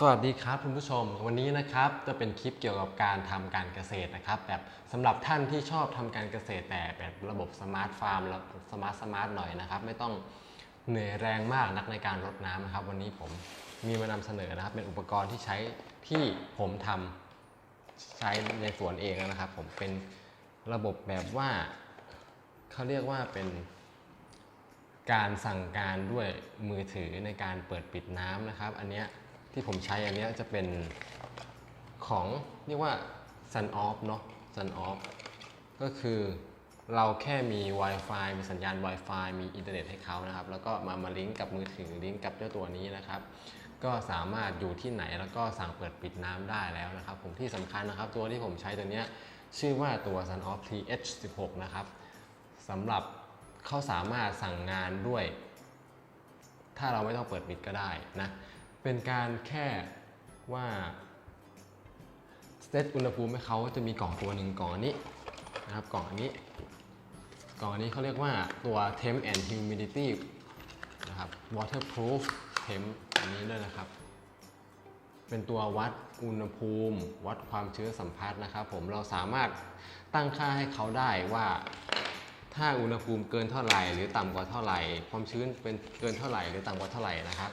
สวัสดีครับคุณผู้ชม วันนี้นะครับจะเป็นคลิปเกี่ยวกับการทำการเกษตรนะครับแบบสำหรับท่านที่ชอบทำการเกษตรแต่แบบระบบสมาร์ทฟาร์มแล้วสมาร์ทสมาร์ทหน่อยนะครับ ไม่ต้องเหนื่อยแรงมากนักในการรดน้ำนะครับ วันนี้ผมมีมานำเสนอนะครับ เป็นอุปกรณ์ที่ใช้ที่ผมทำใช้ในสวนเองนะครับ ผมเป็นระบบแบบว่าเขาเรียกว่าเป็นการสั่งการด้วยมือถือในการเปิดปิดน้ำนะครับ อันเนี้ย ที่ผมใช้อันนี้จะเป็นของเรียกว่า Sun Off เนาะ Sun Off ก็คือเราแค่มี Wi-Fi มีสัญญาณ Wi-Fi มีอินเทอร์เน็ตให้เขานะครับ แล้วก็มามาลิงก์กับมือถือลิงก์กับเจ้าตัวนี้นะครับ ก็สามารถอยู่ที่ไหนแล้วก็สั่งเปิดปิดน้ำได้แล้วนะครับ ผมที่สำคัญนะครับ ตัวที่ผมใช้ตัวนี้ชื่อว่าตัว Sun Off TH16 นะครับสำหรับเขาสามารถสั่งงานด้วย ถ้าเราไม่ต้องเปิดปิดก็ได้นะ เป็นการแค่ว่าเซตอุณหภูมิให้เขาจะมีกล่องตัวหนึ่งกล่องนนี้นะครับกล่องอันนี้ กล่องอันนี้เขาเรียกว่าตัว temp and humidity นะครับ waterproof temp อันนี้ด้วยนะครับ เป็นตัววัดอุณหภูมิ วัดความชื้นสัมผัสนะครับ ผมเราสามารถตั้งค่าให้เขาได้ว่าถ้าอุณหภูมิเกินเท่าไหร่ หรือต่ำกว่าเท่าไหร่ ความชื้นเป็นเกินเท่าไหร่ หรือต่ำกว่าเท่าไหร่นะครับ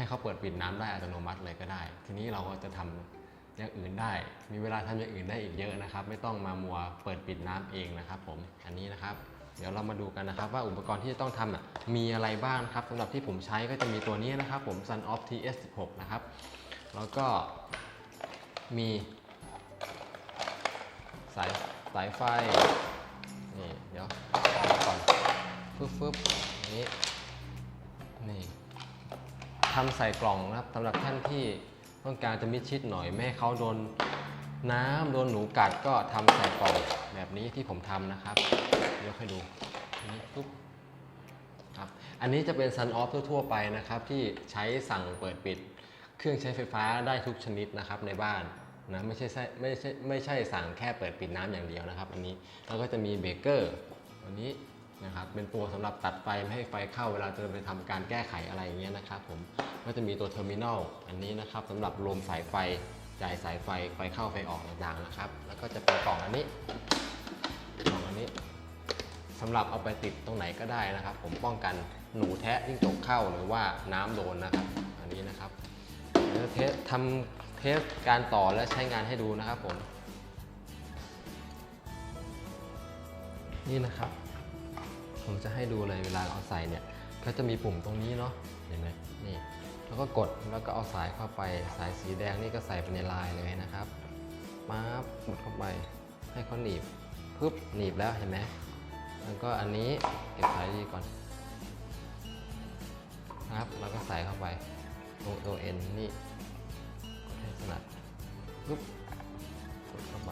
ให้เขาเปิดปิดน้ำได้อัตโนมัติเลยก็ได้ ทีนี้เราก็จะทำอย่างอื่นได้ มีเวลาทำอย่างอื่นได้อีกเยอะนะครับ ไม่ต้องมามัวเปิดปิดน้ำเองนะครับผมอันนี้นะครับ เดี๋ยวเรามาดูกันนะครับ ว่าอุปกรณ์ที่จะต้องทำอะมีอะไรบ้างนะครับสำหรับที่ผมใช้ก็จะมีตัวนี้นะครับผม Sun Off TS16 นะครับ แล้วก็มีสายสายไฟนี่เดี๋ยวเอาก่อนฟึบฟึบนี้ ทำใส่กล่องนะครับสำหรับท่านที่ต้องการจะมิดชิดหน่อยไม่ให้เขาโดนน้ำโดนหนูกัดก็ทำใส่กล่องแบบนี้ที่ผมทำนะครับยกให้ดูนี่ปุ๊บครับอันนี้จะเป็นซันออฟทั่วๆไปนะครับ ที่ใช้สั่งเปิดปิด เครื่องใช้ไฟฟ้าได้ทุกชนิดนะครับในบ้านนะไม่ใช่ใช่ไม่ใช่ไม่ใช่สั่งแค่เปิดปิดน้ำอย่างเดียวนะครับ อันนี้แล้วก็จะมีเบรกเกอร์อันนี้ นะครับเป็นตัวสำหรับตัดไฟไม่ให้ไฟเข้าเวลาจะไปทำการแก้ไขอะไรอย่างเงี้ยนะครับผมก็จะมีตัวเทอร์มินอลอันนี้นะครับสำหรับรวมสายไฟจ่ายสายไฟไฟเข้าไฟออกต่างๆนะครับ แล้วก็จะเป็นกล่องอันนี้กล่องอันนี้สำหรับเอาไปติดตรงไหนก็ได้นะครับ ผมป้องกันหนูแทะยิ่งตกเข้าหรือว่าน้ำโดนนะครับ อันนี้นะครับเดี๋ยวเทสทำเทสการต่อและใช้งานให้ดูนะครับผม นี่นะครับ ผมจะให้ดูเลยเวลาเอาใส่เนี่ยก็จะมีปุ่มตรงนี้เนาะเห็นไหมนี่แล้วก็กดแล้วก็เอาสายเข้าไปสายสีแดงนี่ก็ใส่ไปในลายเลยนะครับปั๊บกดเข้าไปให้เขาหนีบปึ๊บหนีบแล้วเห็นไหมแล้วก็อันนี้เก็บสายดีก่อนครับแล้วก็ใส่เข้าไปตัวตัวเอ็นนี่กดให้ถนัดปุ๊บกดเข้าไป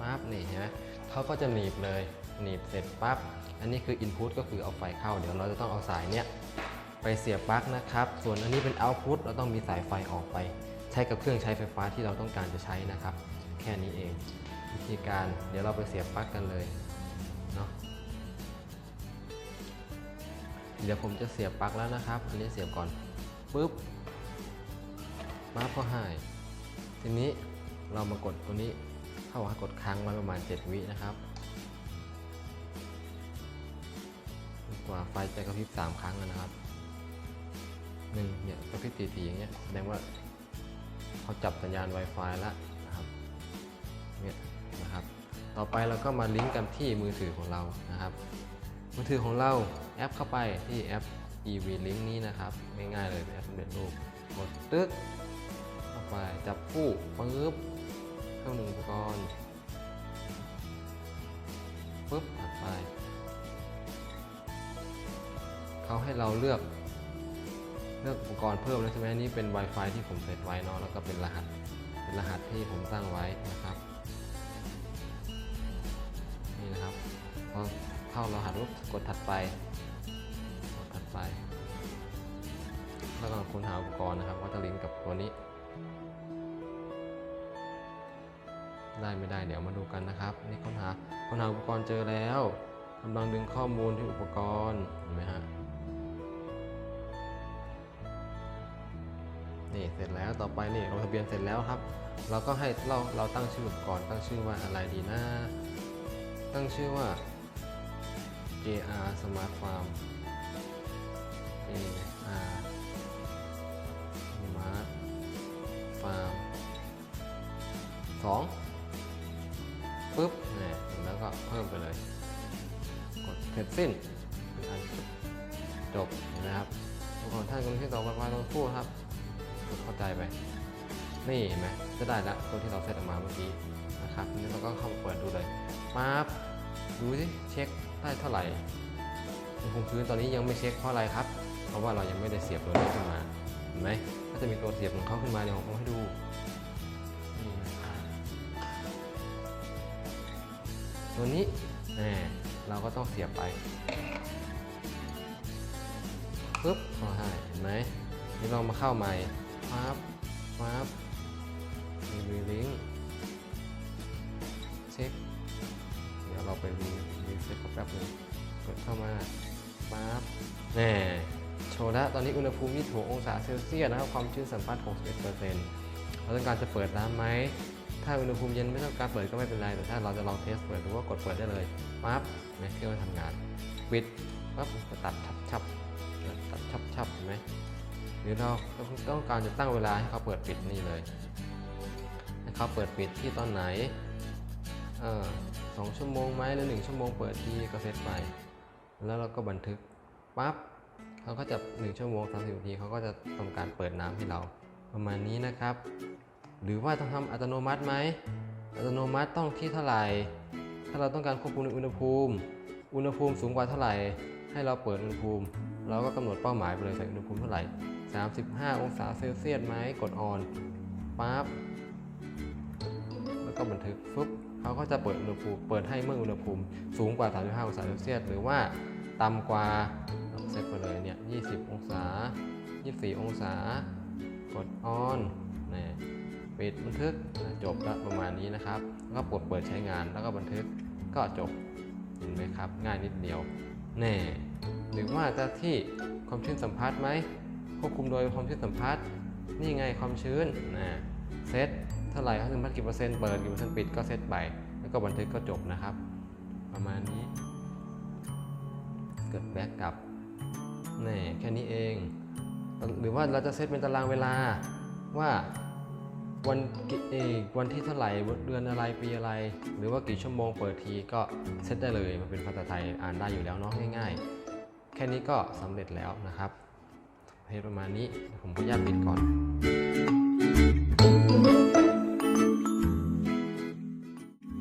ปั๊บนี่เห็นไหม เขาก็จะหนีบเลย หนีบเสร็จปั๊บ อันนี้คือ Input ก็คือเอาไฟเข้า เดี๋ยวเราจะต้องเอาสายเนี้ยไปเสียบปลั๊กนะครับ ส่วนอันนี้เป็น Output เราต้องมีสายไฟออกไป ใช้กับเครื่องใช้ไฟฟ้าที่เราต้องการจะใช้นะครับ แค่นี้เอง วิธีการเดี๋ยวเราไปเสียบปลั๊กกันเลยเนาะ เดี๋ยวผมจะเสียบปลั๊กแล้วนะครับ อันนี้เสียบก่อนปุ๊บปั๊บก็ให้ทีนี้เรามากดตัวนี้ เข้ากดค้างไว้ประมาณ 7 วินะครับกว่าไฟจะกระพริบ 3 ครั้งนะครับหนึ่งเนี่ยกระพริบทีๆอย่างเงี้ยแสดงว่าเขาจับสัญญาณ Wi-Fi แล้วนะครับเนี่ยนะครับ ต่อไปเราก็มาลิงก์กันที่มือถือของเรานะครับ มือถือของเราแอปเข้าไปที่แอป EV Link นี้นะครับง่ายๆเลยแอปสำเร็จรูปกดตึ๊กเข้าไปจับคู่ปึ๊บ เข้าหนึ่งอุปกรณ์ปึ๊บถัดไป เขาให้เราเลือกเลือกอุปกรณ์เพิ่มแล้วใช่ไหมนี่เป็น Wi-Fi ที่ผมเซตไว้เนาะแล้วก็เป็นรหัสเป็นรหัสที่ผมตั้งไว้นะครับนี่นะครับพอเข้ารหัสปุ๊บกดถัดไปกดถัดไป แล้วก็ค้นหาอุปกรณ์นะครับว่าจะลิงก์กับตัวนี้ ได้ไม่ได้เดี๋ยวมาดูกันนะครับนี่ค้นหาค้นหาอุปกรณ์เจอแล้วกำลังดึงข้อมูลที่อุปกรณ์เห็นไหมฮะนี่เสร็จแล้วต่อไปนี่ลงทะเบียนเสร็จแล้วครับ เราก็ให้เราเราตั้งชื่อก่อนตั้งชื่อว่าอะไรดีนะ ตั้งชื่อว่า JR Smart Farm JR Smart Farm สอง ปุ๊บเนี่ยแล้วก็เพิ่มไปเลย กดเสร็จสิ้นอันจบเห็นะครับทุกคนท่านกำลังที่ต่อไปต้องพูดครับกดเข้าใจไป นี่เห็นไหมจะได้ละตัวที่เราเซตออกมาเมื่อกี้นะครับนี้เราก็เข้าเปิดดูเลยปั๊บดูสิเช็คได้เท่าไหร่อุณหภูมิพื้นตอนนี้ยังไม่เช็คเพราะอะไรครับ เพราะว่าเรายังไม่ได้เสียบตัวนี้ขึ้นมาเห็นไหมก็จะมีตัวเสียบของเขาขึ้นมาเดี๋ยวผมเอให้ดู ตัวนี้เราก็ต้องเสียบไปปึ๊บเอาให้เห็นไหมนี่เรามาเข้าใหม่ปั๊บปั๊บรีวิลิงเช็ค เดี๋ยวเราไปรีรีเซ็ตแป๊บนึงกดเข้ามาปั๊บแน่โชว์แล้วตอนนี้อุณหภูมิ26องศาเซลเซียสนะครับ ความชื้นสัมพัทธ์61%เราต้องการจะเปิดน้ำไหม ถ้าอุณหภูมิเย็นไม่ต้องการเปิดก็ไม่เป็นไร แต่ถ้าเราจะลองเทสเปิดดูว่ากดเปิดได้เลยปั๊บแม็กเครื่องทำงานปิดปั๊บก็ตัดชับชับตัดชับชับเห็นไหมหรือเราต้องการจะตั้งเวลาให้เขาเปิดปิดนี่เลยให้เขาเปิดปิดที่ตอนไหนเออสองชั่วโมงไหมหรือหนึ่งชั่วโมงเปิดทีก็เซตไป แล้วเราก็บันทึกปั๊บเขาก็จะหนึ่งชั่วโมงสามสิบนาทีเขาก็จะทำการเปิดน้ำให้เราประมาณนี้นะครับ หรือว่าต้องทำอัตโนมัติไหมอัตโนมัติต้องที่เท่าไหร่ ถ้าเราต้องการควบคุมอุณหภูมิ อุณหภูมิสูงกว่าเท่าไหร่ ให้เราเปิดอุณหภูมิ เราก็กำหนดเป้าหมายไปเลยใส่อุณหภูมิเท่าไหร่ 35 องศาเซลเซียสไหมกดออนปั๊บแล้วก็บันทึกฟึบเขาก็จะเปิดอุณหภูมิ เปิดให้เมื่ออุณหภูมิสูงกว่า 35 องศาเซลเซียสหรือว่าต่ำกว่าเซตไปเลยเนี่ย 20 องศา 24 องศากดออนนี่ ปิดบันทึกจบแล้วประมาณนี้นะครับแล้วก็กดเปิดใช้งานแล้วก็บันทึกก็จบเห็นไหมครับ ง่ายนิดเดียว แน่หรือว่าจะที่ความชื้นสัมผัสไหมควบคุมโดยความชื้นสัมผัสนี่ไงความชื้นนะเซตเท่าไหร่ครับสัมผัสกี่เปอร์เซ็นต์เปิดกี่เปอร์เซ็นต์ปิดก็เซตไปแล้วก็บันทึกก็จบนะครับ ประมาณนี้ เกิดแบ็กกลับนี่แค่นี้เอง หรือว่าเราจะเซตเป็นตารางเวลาว่า วันกี่เอกวันที่เท่าไหร่เดือนอะไรปีอะไร หรือว่ากี่ชั่วโมงเปิดทีก็เซตได้เลยมันเป็นภาษาไทยอ่านได้อยู่แล้วเนาะง่ายๆ แค่นี้ก็สำเร็จแล้วนะครับเพจประมาณนี้ผมขออนุญาตปิดก่อน